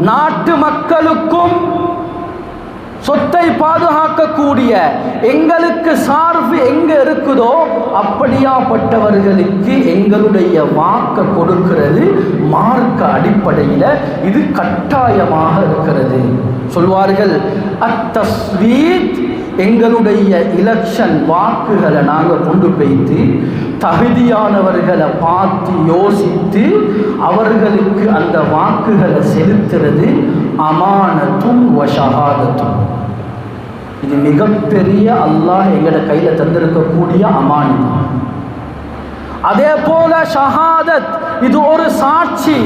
நாட்டு மக்களுக்கும் சொத்தை பாதுகாக்கக்கூடிய எங்களுக்கு சார்பு எங்க இருக்குதோ அப்படியாப்பட்டவர்களுக்கு எங்களுடைய வாக்க கொடுக்கிறது மார்க்க அடிப்படையில் இது கட்டாயமாக இருக்கிறது. சொல்வார்கள் அத்தஸ்வீத் எங்களுடைய எலெக்ஷன் வாக்குகளை நாங்கள் கொண்டு போய்த்து தகுதியானவர்களை பார்த்து யோசித்து அவர்களுக்கு அந்த வாக்குகளை செலுத்துறது அமானத்தும் வஷஹாதத்தும் இது மிகப்பெரிய அல்லாஹ் எங்களை கையில் தந்திருக்கக்கூடிய அமானிதம் அதே போல ஷஹாதத் இது ஒரு சாட்சி.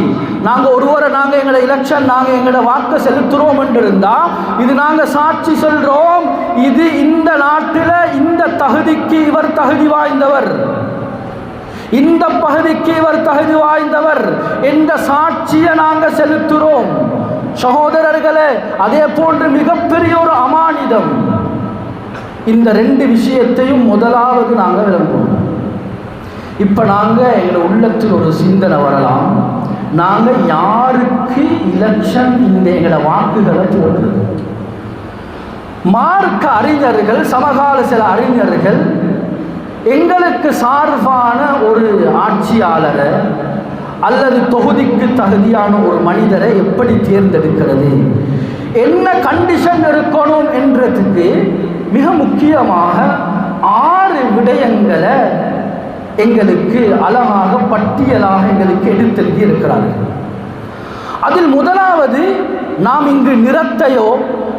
நாங்கள் ஒருவரை நாங்கள் எங்களோட எலெக்ஷன் நாங்கள் எங்களோட வாக்கு செலுத்துறோம் என்று இருந்தால் இது நாங்கள் சாட்சி சொல்கிறோம் இது இந்த நாட்டில் இந்த தகுதிக்கு இவர் தகுதி வாய்ந்தவர். இந்த பகுதிக்கு இவர் தகுதி வாய்ந்தவர் என்ற சாட்சியை நாங்கள் செலுத்துகிறோம். சகோதரர்களே அதே போன்று மிகப்பெரிய ஒரு அமானிதம். இந்த ரெண்டு விஷயத்தையும் முதலாவது நாங்கள் விளங்குவோம். இப்போ நாங்கள் எங்கள் உள்ளத்தில் ஒரு சிந்தனை வரலாம். நாங்கள் யாருக்கு எலெக்ஷன் இந்த எங்களை வாக்குகளை போடுறது மார்க்க அறிஞர்கள் சமகால சில அறிஞர்கள் எங்களுக்கு சார்பான ஒரு ஆட்சியாளரை அல்லது தொகுதிக்கு தகுதியான ஒரு மனிதரை எப்படி தேர்ந்தெடுக்கிறது? என்ன கண்டிஷன் இருக்கணும் என்றதுக்கு மிக முக்கியமாக ஆறு விடயங்களை எங்களுக்கு அழகாக பட்டியலாக எங்களுக்கு எடுத்தெழுதி இருக்கிறார்கள் அதில் முதலாவது நாம் இங்கு நிறத்தையோ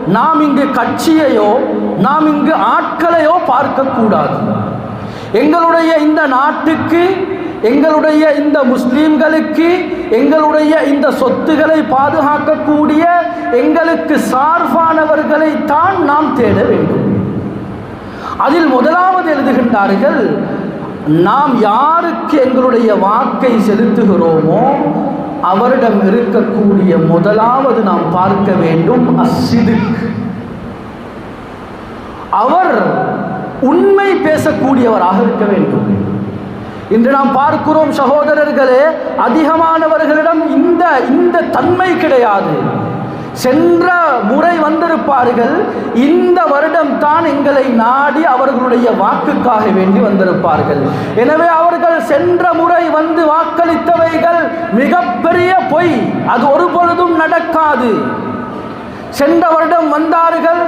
நாம் இங்கு கட்சியையோ நாம் இங்கு ஆட்களையோ பார்க்கக்கூடாது. எங்களுடைய இந்த நாட்டுக்கு எங்களுடைய இந்த முஸ்லீம்களுக்கு எங்களுடைய இந்த சொத்துக்களை பாதுகாக்கக்கூடிய எங்களுக்கு சார்பானவர்களை தான் நாம் தேட வேண்டும். அதில் முதலாவது எழுதுகின்றார்கள் நாம் யாருக்கு எங்களுடைய வாக்கை செலுத்துகிறோமோ அவரிடம் இருக்கக்கூடிய முதலாவது நாம் பார்க்க வேண்டும் அசிது அவர் உண்மை பேசக்கூடியவராக இருக்க வேண்டும். இன்று நாம் பார்க்கிறோம் சகோதரர்களே அதிகமானவர்களிடம் இந்த இந்த தன்மை கிடையாது. சென்ற முறை வந்திருப்பார்கள் இந்த வருடம் தான் எங்களை நாடி அவர்களுடைய வாக்குக்காக வேண்டி வந்திருப்பார்கள். எனவே அவர்கள் சென்ற முறை வந்து வாக்களித்தவைகள் மிகப்பெரிய பொய். அது ஒரு பொழுதும் நடக்காது. சென்ற வருடம் வந்தார்கள்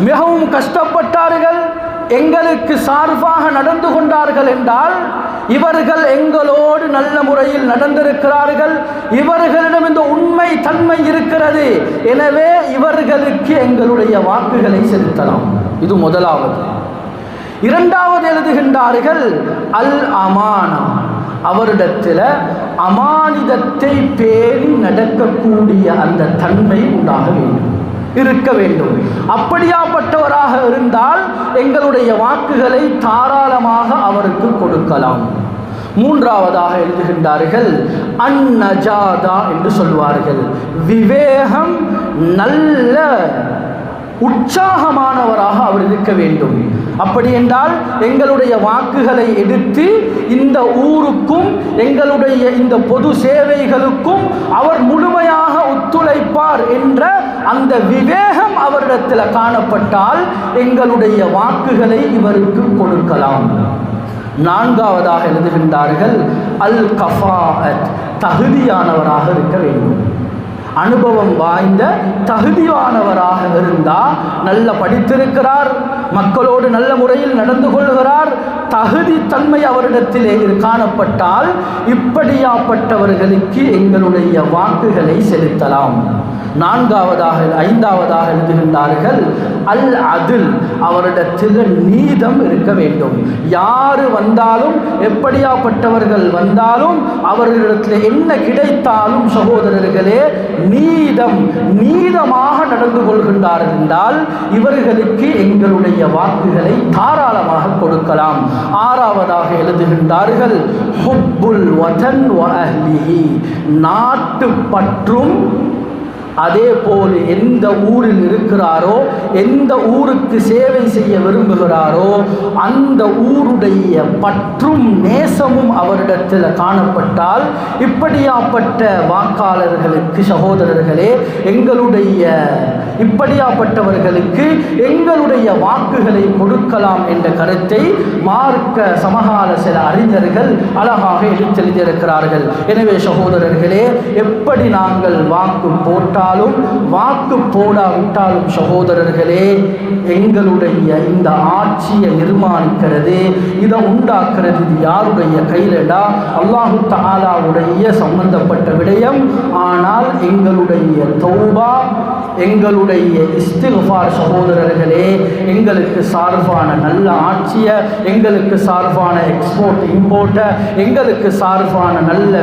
மிகவும் கஷ்டப்பட்டார்கள் எங்களுக்கு சார்பாக நடந்து கொண்டார்கள் என்றால் இவர்கள் எங்களோடு நல்ல முறையில் நடந்திருக்கிறார்கள் இவர்களிடம் இந்த உண்மை தன்மை இருக்கிறது எனவே இவர்களுக்கு எங்களுடைய வாக்குகளை செலுத்தலாம். இது முதலாவது. இரண்டாவது எழுதுகின்றார்கள் அல் அமானா. அவரிடத்தில் அமானிதத்தை பேணி நடக்கக்கூடிய அந்த தன்மை உண்டாக வேண்டும். இருக்க வேண்டும். அப்படியாப்பட்டவராக இருந்தால் எங்களுடைய வாக்குகளை தாராளமாக அவருக்கு கொடுக்கலாம். மூன்றாவதாக எழுதுகின்றார்கள் அந்நஜாதா என்று சொல்வார்கள். விவேகம் நல்ல உற்சாகமானவராக அவர் இருக்க வேண்டும். அப்படி என்றால் எங்களுடைய வாக்குகளை எடுத்து இந்த ஊருக்கும் எங்களுடைய இந்த பொது சேவைகளுக்கும் அவர் முழுமையாக ஒத்துழைப்பார் என்ற அந்த விவேகம் அவரிடத்தில் காணப்பட்டால் எங்களுடைய வாக்குகளை இவருக்கு கொடுக்கலாம். நான்காவதாக எழுதுகின்றார்கள் அல் கஃபாத் தகுதியானவராக இருக்க வேண்டும். அனுபவம் வாய்ந்த தகுதியானவராக இருந்தால் நல்ல படித்திருக்கிறார் மக்களோடு நல்ல முறையில் நடந்து கொள்கிறார் தகுதி தன்மை அவரிடத்திலே காணப்பட்டால் இப்படியாப்பட்டவர்களுக்கு எங்களுடைய வாக்குகளை செலுத்தலாம். நான்காவதாக ஐந்தாவதாக எழுதுகின்றார்கள் அல் அதில் அவரிடத்தில் நீதம் இருக்க வேண்டும். யார் வந்தாலும் எப்படியாப்பட்டவர்கள் வந்தாலும் அவர்களிடத்தில் என்ன கிடைத்தாலும் சகோதரர்களே நீதம் நீதமாக நடந்து கொள்கின்றார்கள் என்றால் இவர்களுக்கு எங்களுடைய வாக்குகளை தாராளமாக கொடுக்கலாம். ஆறாவதாக எழுதுகின்றார்கள் நாட்டு பற்றும் அதே போல் எந்த ஊரில் இருக்கிறாரோ எந்த ஊருக்கு சேவை செய்ய விரும்புகிறாரோ அந்த ஊருடைய பற்றும் நேசமும் அவரிடத்தில் காணப்பட்டால் இப்படியாப்பட்ட வாக்காளர்களுக்கு சகோதரர்களே எங்களுடைய இப்படியாப்பட்டவர்களுக்கு எங்களுடைய வாக்குகளை கொடுக்கலாம் என்ற கருத்தை மார்க்க சமகால சில அறிஞர்கள் அழகாக எடுத்தெழுதியிருக்கிறார்கள் எனவே சகோதரர்களே எப்படி நாங்கள் வாக்கு போட்டாலும் வாக்கு போடாவிட்டாலும் சகோதரர்களே எங்களுடைய இந்த ஆட்சியை நிர்மாணிக்கிறது இதை உண்டாக்குறது இது யாருடைய கையிலடா? அல்லாஹு தாலாவுடைய சம்பந்தப்பட்ட விடயம். ஆனால் எங்களுடைய தௌபா எங்களுடைய இஸ்திகுஃபார் சகோதரர்களே எங்களுக்கு சார்பான நல்ல ஆட்சியை எங்களுக்கு சார்பான எக்ஸ்போர்ட் இம்போர்ட்டை எங்களுக்கு சார்பான நல்ல